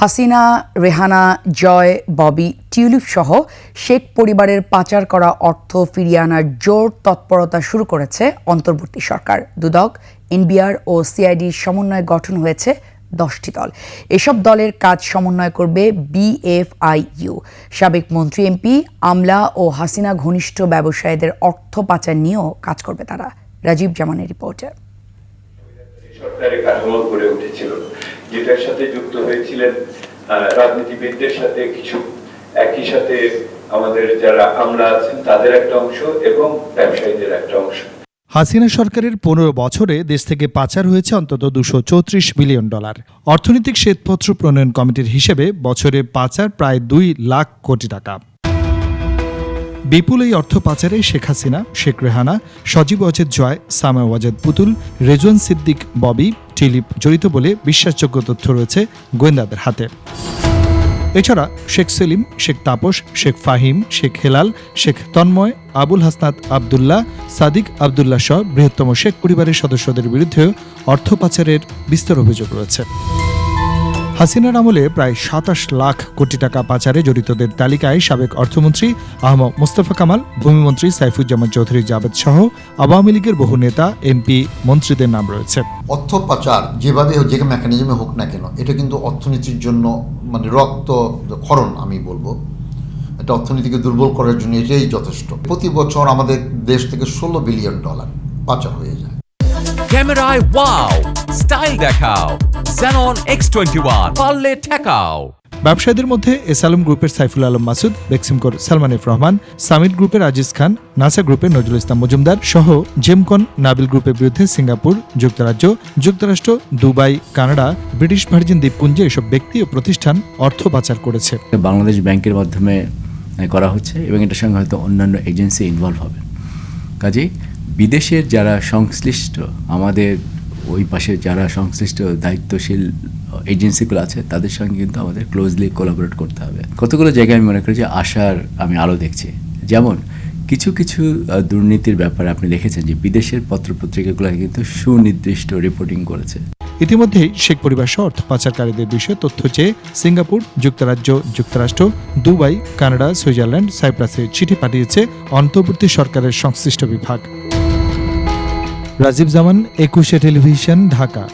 হাসিনা, রেহানা, জয়, ববি, টিউলিপ সহ শেখ পরিবারের পাচার করা অর্থ ফিরিয়ে আনার জোর তৎপরতা শুরু করেছে অন্তর্বর্তী সরকার। দুদক, এনবিআর ও সিআইডির সমন্বয়ে গঠন হয়েছে দশটি দল। এসব দলের কাজ সমন্বয় করবে বিএফআইইউ। সাবেক মন্ত্রী, এমপি আমলা ও হাসিনা ঘনিষ্ঠ ব্যবসায়ীদের অর্থ পাচার নিয়েও কাজ করবে তারা। রাজীব জামানের রিপোর্টার যেটার সাথে যুক্ত হয়েছিলেন রাজনীতিবিদদের সাথে, কিছু একই সাথে আমাদের যারা আমরা আছেন, তাদের একটা অংশ এবং ব্যবসায়ীদের একটা অংশ। হাসিনা সরকারের পনেরো বছরে দেশ থেকে পাচার হয়েছে অন্তত দুশো চৌত্রিশ বিলিয়ন ডলার। অর্থনৈতিক শ্বেতপত্র প্রণয়ন কমিটির হিসেবে বছরে পাচার প্রায় দুই লাখ কোটি টাকা। বিপুল এই অর্থ পাচারে শেখ হাসিনা, শেখ রেহানা, সজীব অজেদ জয়, সামা ওয়াজেদ পুতুল, রেজওয়ান সিদ্দিক ববি টিলিপ জড়িত বলে বিশ্বাসযোগ্য তথ্য রয়েছে গোয়েন্দাদের হাতে। এছাড়া শেখ সেলিম, শেখ তাপস, শেখ ফাহিম, শেখ হেলাল, শেখ তন্ময়, আবুল হাসনাত আবদুল্লাহ, সাদিক আবদুল্লাহ সহ বৃহত্তম শেখ পরিবারের সদস্যদের বিরুদ্ধেও অর্থ পাচারের বিস্তর অভিযোগ রয়েছে। হাসিনার আমলে প্রায় সাতাশ লাখ কোটি টাকা পাচারে জড়িতদের তালিকায় সাবেক অর্থমন্ত্রী আহমদ মোস্তফা কামাল ভূমিমন্ত্রী সাইফুজ্জামান চৌধুরী জাবেদ সহ আওয়ামী লীগের বহু নেতা এমপি মন্ত্রীদের নাম রয়েছে। অর্থ পাচার যেভাবে যে মেকানিজমে হোক না কেন এটা কিন্তু অর্থনীতির জন্য মানে রক্ত ক্ষরণ আমি বলব। এটা অর্থনীতিকে দুর্বল করার জন্য এটাই যথেষ্ট। প্রতি বছর আমাদের দেশ থেকে ষোলো বিলিয়ন ডলার পাচার হয়ে যায়। ক্যামেরায় ওয়াও স্টাইল দেখাও। Xenon X21 পারলে ঠেকাও ব্যবসায়ীদের মধ্যে এসালম গ্রুপের সাইফুল আলম মাসুদ বেক্সিমকোর সালমান এফ রহমান সামিট গ্রুপের আজিজ খান নাসা গ্রুপের নজরুল ইসলাম মজুমদার সহ জেমকন নাবিল গ্রুপের বিরুদ্ধে সিঙ্গাপুর যুক্তরাজ্য যুক্তরাষ্ট্র দুবাই কানাডা ব্রিটিশ ভার্জিন দ্বীপপুঞ্জে এসব ব্যক্তি ও প্রতিষ্ঠান অর্থ পাচার করেছে। বাংলাদেশ ব্যাংকের মাধ্যমে করা হচ্ছে এবং এটার সঙ্গে হয়তো অন্যান্য এজেন্সি ইনভলভ হবে। কাজেই বিদেশের যারা সংশ্লিষ্ট আমাদের ওই পাশে যারা সংশ্লিষ্ট দায়িত্বশীল এজেন্সিগুলো আছে, তাদের সঙ্গে কিন্তু আমাদের ক্লোজলি কোলাবোরেট করতে হবে। কতগুলো জায়গায় আমি মনে করি যে আশার আমি আলো দেখছি। যেমন, কিছু কিছু দুর্নীতির ব্যাপারে আপনি দেখেছেন যে বিদেশের পত্রপত্রিকাগুলো কিন্তু সুনির্দিষ্ট রিপোর্টিং করেছে। ইতিমধ্যেই শেখ পরিবার সহ অর্থ পাচারকারীদের বিষয়ে তথ্য চেয়ে সিঙ্গাপুর, যুক্তরাজ্য, যুক্তরাষ্ট্র, দুবাই, কানাডা, সুইজারল্যান্ড, সাইপ্রাসে চিঠি পাঠিয়েছে অন্তর্বর্তী সরকারের সংশ্লিষ্ট বিভাগ। রাজীব জামান একুশে টেলিভিশন ঢাকা।